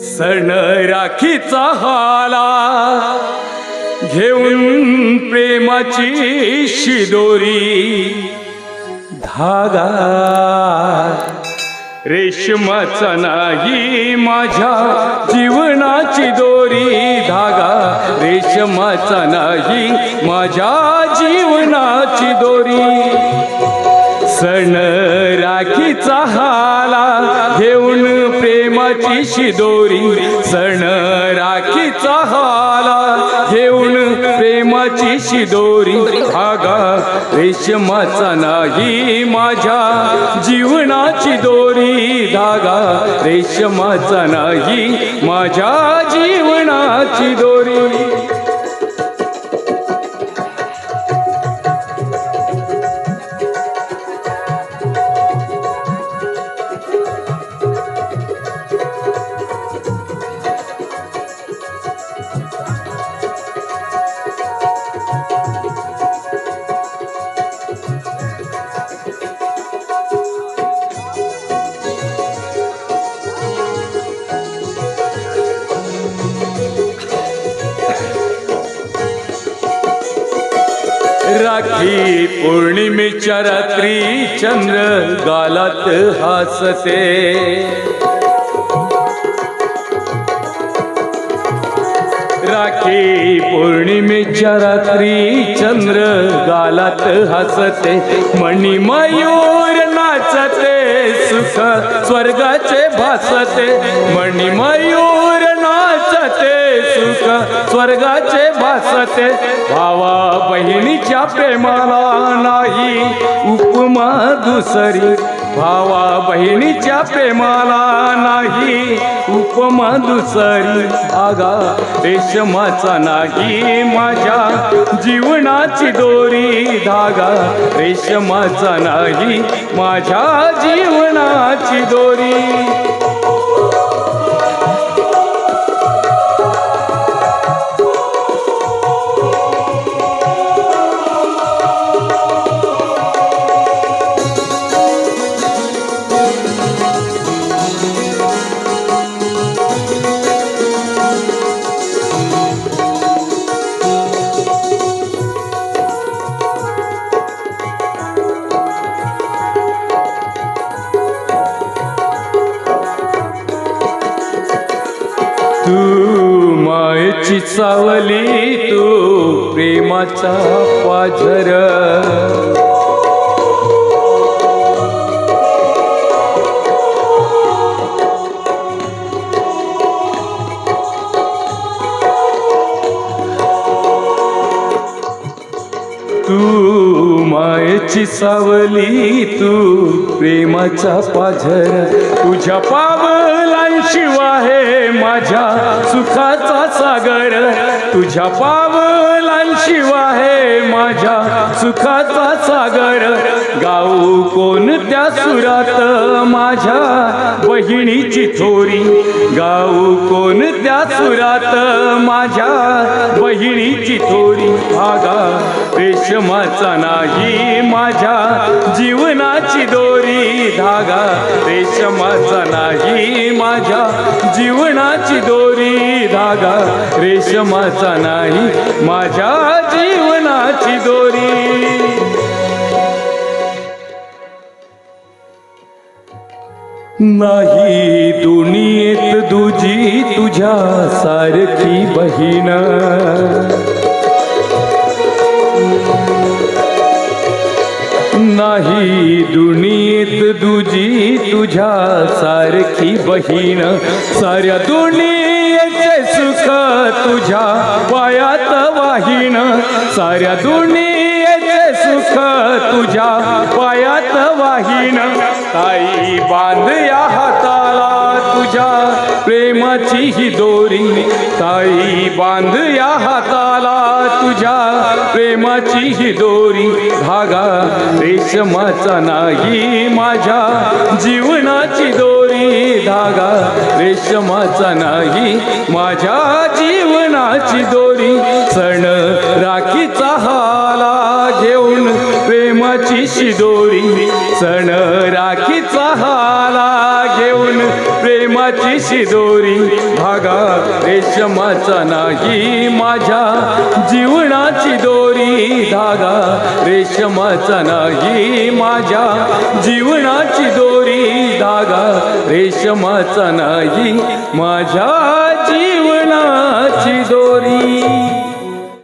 सण राखीचा हाला घेऊन प्रेमाची शिदोरी धागा. रेशमाचा नाही माझ्या जीवनाची दोरी धागा. रेशमाचा नाही माझ्या जीवनाची दोरी. सण राखीचा हाला प्रेमाची शिदोरी सण राखीचा हाला घेऊन प्रेमाची शिदोरी. आगा रेशमाचा नाही माझ्या जीवनाची दोरी. धागा रेशमाचा नाही माझ्या जीवनाची दोरी. राखी पौर्णिमेच्या रात्री चंद्र गालात हसते. राखी पौर्णिमेच्या रात्री चंद्र गालात हसते. मणी मयूर नाचते सुख स्वर्गाचे भासते. मणी मयूर सुख स्वर्गाचे भासते. भावा बहिणीच्या प्रेमाला नाही उपमा दुसरी. भावा बहिणीच्या प्रेमाला नाही उपमा दुसरी. आगा रेशमाचा नाही माझ्या जीवनाची दोरी. धागा रेशमाचा नाही माझ्या जीवनाची दोरी. मायची चावली तू प्रेमाचा पाझर. तू मायेची सावली तू प्रेमाचा पाझर. तुझ्या पावलांशिवाय माझ्या सुखाचा सागर. तुझ्या पावलांशिवाय माझ्या सुखाचा सागर. गाऊ कोणत्या सुरात? माझ्या बहिणीची थोरी. गाऊ कोणत्या सुरात? माझ्या बहिणीची थोरी. भागा रेशमाचा नाही माझ्या जीवनाची दोरी. धागा रेशमाचा नाही माझ्या जीवनाची दोरी. धागा रेशमाचा नाही माझ्या जीवनाची दोरी. नाही दुनियेत दुजी तुझ्या सारखी बहीण. नाही दुनियेत दुजी तुझ्या सारखी बहीण. साऱ्या दुनियेचे सुख तुझ्या पायात वाहिण साऱ्या दुनियेचे सुख तुझ्या पायात वाहीन ताई बांध या हाताला तुझ्या प्रेमाची ही दोरी. ताई बांध या हाताला तुझ्या प्रेमाची ही दोरी. धागा रेशमाचा नाही माझ्या जीवनाची दोरी. धागा रेशमाचा नाही माझ्या जीवनाची दोरी. सण राखीचा हा प्रेमाची शिदोरी सण राखीचा हाला घेऊन प्रेमाची शिदोरी. धागा रेशमाचा नाही माझ्या जीवनाची दोरी. धागा रेशमाचा नाही माझ्या जीवनाची दोरी. धागा रेशमाचा नाही माझ्या जीवनाची दोरी.